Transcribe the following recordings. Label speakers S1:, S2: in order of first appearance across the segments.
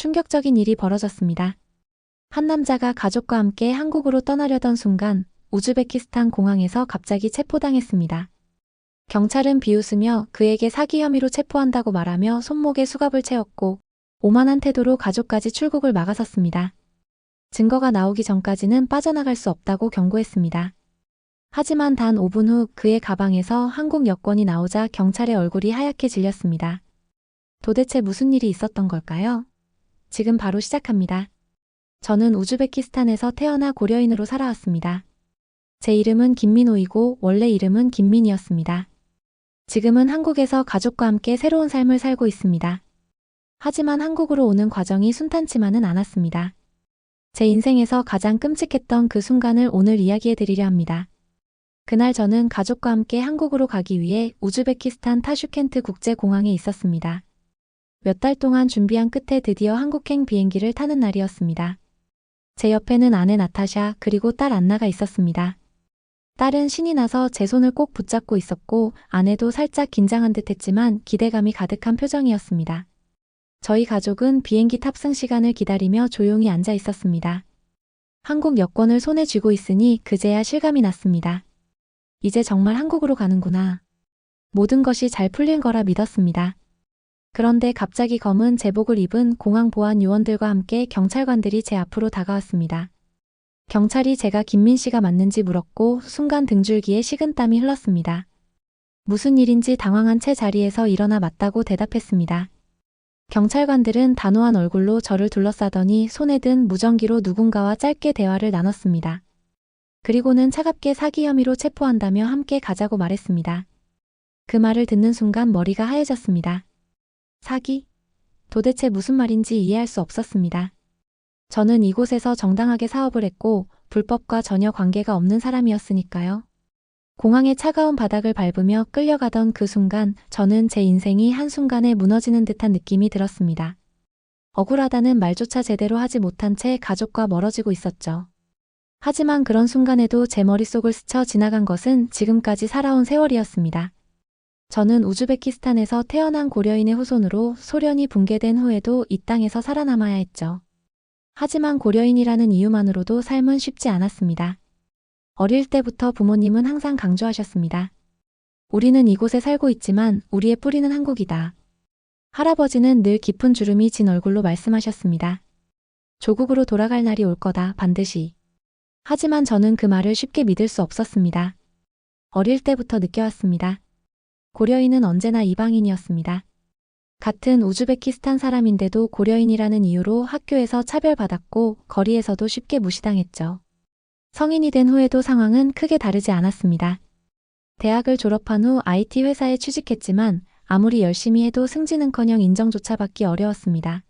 S1: 충격적인 일이 벌어졌습니다. 한 남자가 가족과 함께 한국으로 떠나려던 순간 우즈베키스탄 공항에서 갑자기 체포당했습니다. 경찰은 비웃으며 그에게 사기 혐의로 체포한다고 말하며 손목에 수갑을 채웠고 오만한 태도로 가족까지 출국을 막아섰습니다. 증거가 나오기 전까지는 빠져나갈 수 없다고 경고했습니다. 하지만 단 5분 후 그의 가방에서 한국 여권이 나오자 경찰의 얼굴이 하얗게 질렸습니다. 도대체 무슨 일이 있었던 걸까요? 지금 바로 시작합니다. 저는 우즈베키스탄에서 태어나 고려인으로 살아왔습니다. 제 이름은 김민호이고 원래 이름은 김민이었습니다. 지금은 한국에서 가족과 함께 새로운 삶을 살고 있습니다. 하지만 한국으로 오는 과정이 순탄치만은 않았습니다. 제 인생에서 가장 끔찍했던 그 순간을 오늘 이야기해 드리려 합니다. 그날 저는 가족과 함께 한국으로 가기 위해 우즈베키스탄 타슈켄트 국제공항에 있었습니다. 몇 달 동안 준비한 끝에 드디어 한국행 비행기를 타는 날이었습니다. 제 옆에는 아내 나타샤 그리고 딸 안나가 있었습니다. 딸은 신이 나서 제 손을 꼭 붙잡고 있었고 아내도 살짝 긴장한 듯 했지만 기대감이 가득한 표정이었습니다. 저희 가족은 비행기 탑승 시간을 기다리며 조용히 앉아 있었습니다. 한국 여권을 손에 쥐고 있으니 그제야 실감이 났습니다. 이제 정말 한국으로 가는구나. 모든 것이 잘 풀릴 거라 믿었습니다. 그런데 갑자기 검은 제복을 입은 공항 보안 요원들과 함께 경찰관들이 제 앞으로 다가왔습니다. 경찰이 제가 김민 씨가 맞는지 물었고 순간 등줄기에 식은땀이 흘렀습니다. 무슨 일인지 당황한 채 자리에서 일어나 맞다고 대답했습니다. 경찰관들은 단호한 얼굴로 저를 둘러싸더니 손에 든 무전기로 누군가와 짧게 대화를 나눴습니다. 그리고는 차갑게 사기 혐의로 체포한다며 함께 가자고 말했습니다. 그 말을 듣는 순간 머리가 하얘졌습니다. 사기? 도대체 무슨 말인지 이해할 수 없었습니다. 저는 이곳에서 정당하게 사업을 했고 불법과 전혀 관계가 없는 사람이었으니까요. 공항의 차가운 바닥을 밟으며 끌려가던 그 순간 저는 제 인생이 한순간에 무너지는 듯한 느낌이 들었습니다. 억울하다는 말조차 제대로 하지 못한 채 가족과 멀어지고 있었죠. 하지만 그런 순간에도 제 머릿속을 스쳐 지나간 것은 지금까지 살아온 세월이었습니다. 저는 우즈베키스탄에서 태어난 고려인의 후손으로 소련이 붕괴된 후에도 이 땅에서 살아남아야 했죠. 하지만 고려인이라는 이유만으로도 삶은 쉽지 않았습니다. 어릴 때부터 부모님은 항상 강조하셨습니다. 우리는 이곳에 살고 있지만 우리의 뿌리는 한국이다. 할아버지는 늘 깊은 주름이 진 얼굴로 말씀하셨습니다. 조국으로 돌아갈 날이 올 거다, 반드시. 하지만 저는 그 말을 쉽게 믿을 수 없었습니다. 어릴 때부터 느껴왔습니다. 고려인은 언제나 이방인이었습니다. 같은 우즈베키스탄 사람인데도 고려인이라는 이유로 학교에서 차별받았고 거리에서도 쉽게 무시당했죠. 성인이 된 후에도 상황은 크게 다르지 않았습니다. 대학을 졸업한 후 IT 회사에 취직했지만 아무리 열심히 해도 승진은커녕 인정조차 받기 어려웠습니다.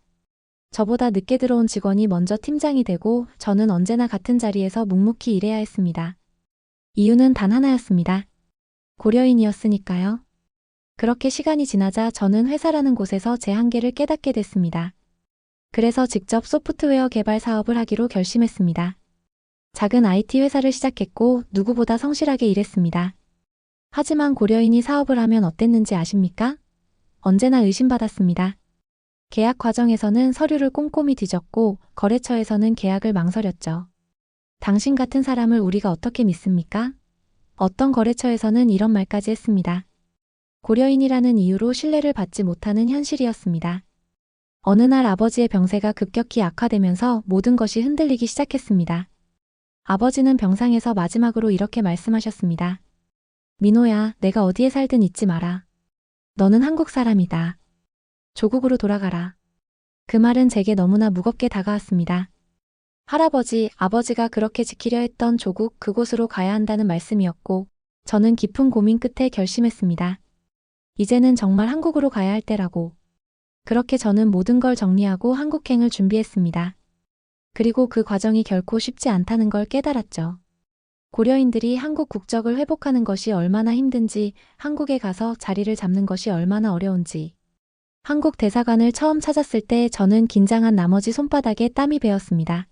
S1: 저보다 늦게 들어온 직원이 먼저 팀장이 되고 저는 언제나 같은 자리에서 묵묵히 일해야 했습니다. 이유는 단 하나였습니다. 고려인이었으니까요. 그렇게 시간이 지나자 저는 회사라는 곳에서 제 한계를 깨닫게 됐습니다. 그래서 직접 소프트웨어 개발 사업을 하기로 결심했습니다. 작은 IT 회사를 시작했고 누구보다 성실하게 일했습니다. 하지만 고려인이 사업을 하면 어땠는지 아십니까? 언제나 의심받았습니다. 계약 과정에서는 서류를 꼼꼼히 뒤졌고 거래처에서는 계약을 망설였죠. 당신 같은 사람을 우리가 어떻게 믿습니까? 어떤 거래처에서는 이런 말까지 했습니다. 고려인이라는 이유로 신뢰를 받지 못하는 현실이었습니다. 어느 날 아버지의 병세가 급격히 악화되면서 모든 것이 흔들리기 시작했습니다. 아버지는 병상에서 마지막으로 이렇게 말씀하셨습니다. 민호야, 내가 어디에 살든 잊지 마라. 너는 한국 사람이다. 조국으로 돌아가라. 그 말은 제게 너무나 무겁게 다가왔습니다. 할아버지, 아버지가 그렇게 지키려 했던 조국 그곳으로 가야 한다는 말씀이었고, 저는 깊은 고민 끝에 결심했습니다. 이제는 정말 한국으로 가야 할 때라고. 그렇게 저는 모든 걸 정리하고 한국행을 준비했습니다. 그리고 그 과정이 결코 쉽지 않다는 걸 깨달았죠. 고려인들이 한국 국적을 회복하는 것이 얼마나 힘든지, 한국에 가서 자리를 잡는 것이 얼마나 어려운지. 한국 대사관을 처음 찾았을 때 저는 긴장한 나머지 손바닥에 땀이 배었습니다.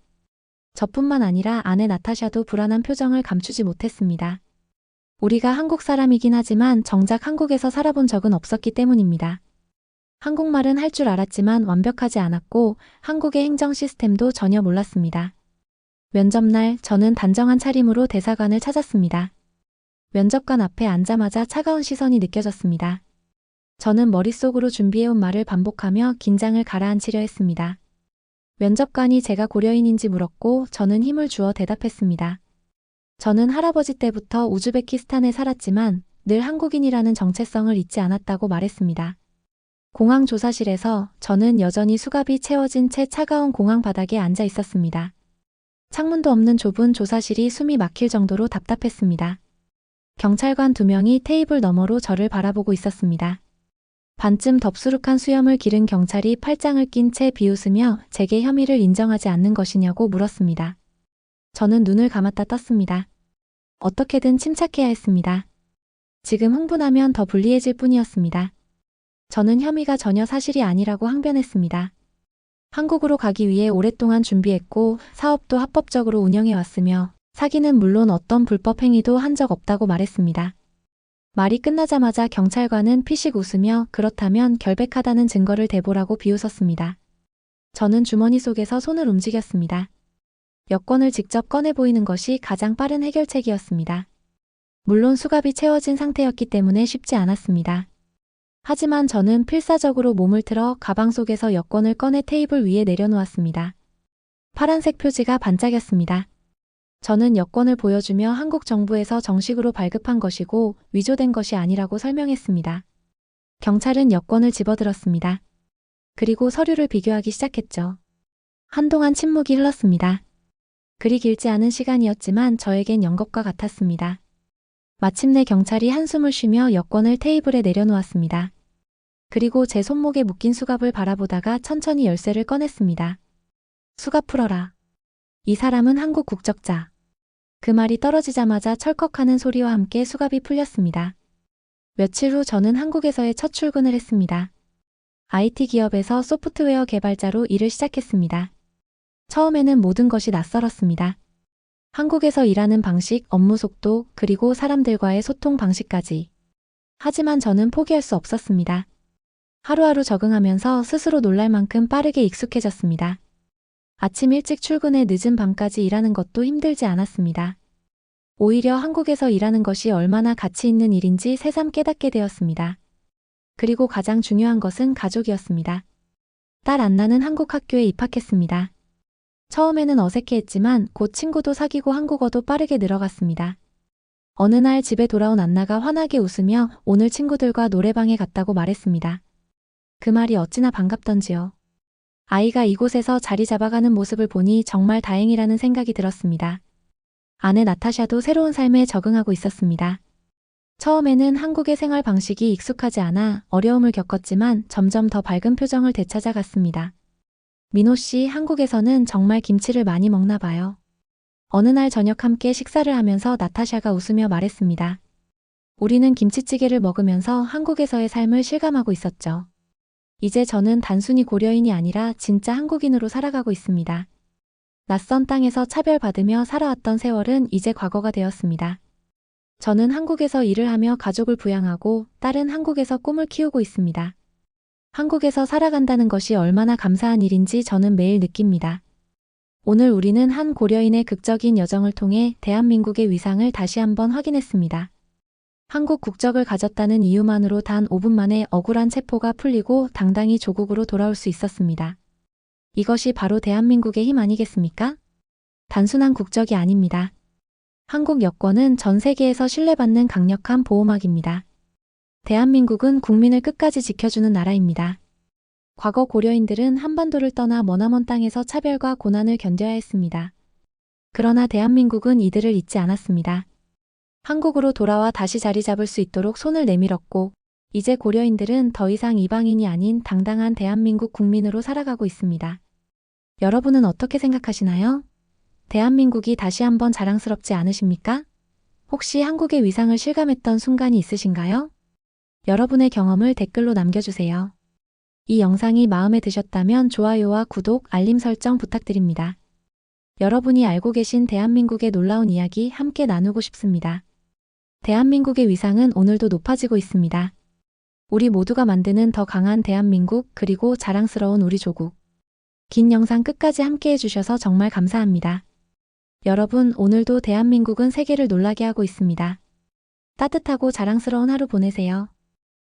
S1: 저뿐만 아니라 아내 나타샤도 불안한 표정을 감추지 못했습니다. 우리가 한국 사람이긴 하지만 정작 한국에서 살아본 적은 없었기 때문입니다. 한국말은 할 줄 알았지만 완벽하지 않았고 한국의 행정 시스템도 전혀 몰랐습니다. 면접날 저는 단정한 차림으로 대사관을 찾았습니다. 면접관 앞에 앉자마자 차가운 시선이 느껴졌습니다. 저는 머릿속으로 준비해온 말을 반복하며 긴장을 가라앉히려 했습니다. 면접관이 제가 고려인인지 물었고 저는 힘을 주어 대답했습니다. 저는 할아버지 때부터 우즈베키스탄에 살았지만 늘 한국인이라는 정체성을 잊지 않았다고 말했습니다. 공항 조사실에서 저는 여전히 수갑이 채워진 채 차가운 공항 바닥에 앉아 있었습니다. 창문도 없는 좁은 조사실이 숨이 막힐 정도로 답답했습니다. 경찰관 두 명이 테이블 너머로 저를 바라보고 있었습니다. 반쯤 덥수룩한 수염을 기른 경찰이 팔짱을 낀 채 비웃으며 제게 혐의를 인정하지 않는 것이냐고 물었습니다. 저는 눈을 감았다 떴습니다. 어떻게든 침착해야 했습니다. 지금 흥분하면 더 불리해질 뿐이었습니다. 저는 혐의가 전혀 사실이 아니라고 항변했습니다. 한국으로 가기 위해 오랫동안 준비했고 사업도 합법적으로 운영해 왔으며 사기는 물론 어떤 불법 행위도 한 적 없다고 말했습니다. 말이 끝나자마자 경찰관은 피식 웃으며 그렇다면 결백하다는 증거를 대보라고 비웃었습니다. 저는 주머니 속에서 손을 움직였습니다. 여권을 직접 꺼내 보이는 것이 가장 빠른 해결책이었습니다. 물론 수갑이 채워진 상태였기 때문에 쉽지 않았습니다. 하지만 저는 필사적으로 몸을 틀어 가방 속에서 여권을 꺼내 테이블 위에 내려놓았습니다. 파란색 표지가 반짝였습니다. 저는 여권을 보여주며 한국 정부에서 정식으로 발급한 것이고 위조된 것이 아니라고 설명했습니다. 경찰은 여권을 집어들었습니다. 그리고 서류를 비교하기 시작했죠. 한동안 침묵이 흘렀습니다. 그리 길지 않은 시간이었지만 저에겐 연겁과 같았습니다. 마침내 경찰이 한숨을 쉬며 여권을 테이블에 내려놓았습니다. 그리고 제 손목에 묶인 수갑을 바라보다가 천천히 열쇠를 꺼냈습니다. 수갑 풀어라. 이 사람은 한국 국적자. 그 말이 떨어지자마자 철컥하는 소리와 함께 수갑이 풀렸습니다. 며칠 후 저는 한국에서의 첫 출근을 했습니다. IT 기업에서 소프트웨어 개발자로 일을 시작했습니다. 처음에는 모든 것이 낯설었습니다. 한국에서 일하는 방식, 업무 속도, 그리고 사람들과의 소통 방식까지. 하지만 저는 포기할 수 없었습니다. 하루하루 적응하면서 스스로 놀랄 만큼 빠르게 익숙해졌습니다. 아침 일찍 출근해 늦은 밤까지 일하는 것도 힘들지 않았습니다. 오히려 한국에서 일하는 것이 얼마나 가치 있는 일인지 새삼 깨닫게 되었습니다. 그리고 가장 중요한 것은 가족이었습니다. 딸 안나는 한국 학교에 입학했습니다. 처음에는 어색해했지만 곧 친구도 사귀고 한국어도 빠르게 늘어갔습니다. 어느 날 집에 돌아온 안나가 환하게 웃으며 오늘 친구들과 노래방에 갔다고 말했습니다. 그 말이 어찌나 반갑던지요. 아이가 이곳에서 자리 잡아가는 모습을 보니 정말 다행이라는 생각이 들었습니다. 아내 나타샤도 새로운 삶에 적응하고 있었습니다. 처음에는 한국의 생활 방식이 익숙하지 않아 어려움을 겪었지만 점점 더 밝은 표정을 되찾아갔습니다. 민호 씨, 한국에서는 정말 김치를 많이 먹나 봐요. 어느 날 저녁 함께 식사를 하면서 나타샤가 웃으며 말했습니다. 우리는 김치찌개를 먹으면서 한국에서의 삶을 실감하고 있었죠. 이제 저는 단순히 고려인이 아니라 진짜 한국인으로 살아가고 있습니다. 낯선 땅에서 차별받으며 살아왔던 세월은 이제 과거가 되었습니다. 저는 한국에서 일을 하며 가족을 부양하고 딸은 한국에서 꿈을 키우고 있습니다. 한국에서 살아간다는 것이 얼마나 감사한 일인지 저는 매일 느낍니다. 오늘 우리는 한 고려인의 극적인 여정을 통해 대한민국의 위상을 다시 한번 확인했습니다. 한국 국적을 가졌다는 이유만으로 단 5분 만에 억울한 체포가 풀리고 당당히 조국으로 돌아올 수 있었습니다. 이것이 바로 대한민국의 힘 아니겠습니까? 단순한 국적이 아닙니다. 한국 여권은 전 세계에서 신뢰받는 강력한 보호막입니다. 대한민국은 국민을 끝까지 지켜주는 나라입니다. 과거 고려인들은 한반도를 떠나 머나먼 땅에서 차별과 고난을 견뎌야 했습니다. 그러나 대한민국은 이들을 잊지 않았습니다. 한국으로 돌아와 다시 자리 잡을 수 있도록 손을 내밀었고, 이제 고려인들은 더 이상 이방인이 아닌 당당한 대한민국 국민으로 살아가고 있습니다. 여러분은 어떻게 생각하시나요? 대한민국이 다시 한번 자랑스럽지 않으십니까? 혹시 한국의 위상을 실감했던 순간이 있으신가요? 여러분의 경험을 댓글로 남겨주세요. 이 영상이 마음에 드셨다면 좋아요와 구독, 알림 설정 부탁드립니다. 여러분이 알고 계신 대한민국의 놀라운 이야기 함께 나누고 싶습니다. 대한민국의 위상은 오늘도 높아지고 있습니다. 우리 모두가 만드는 더 강한 대한민국 그리고 자랑스러운 우리 조국. 긴 영상 끝까지 함께 해주셔서 정말 감사합니다. 여러분, 오늘도 대한민국은 세계를 놀라게 하고 있습니다. 따뜻하고 자랑스러운 하루 보내세요.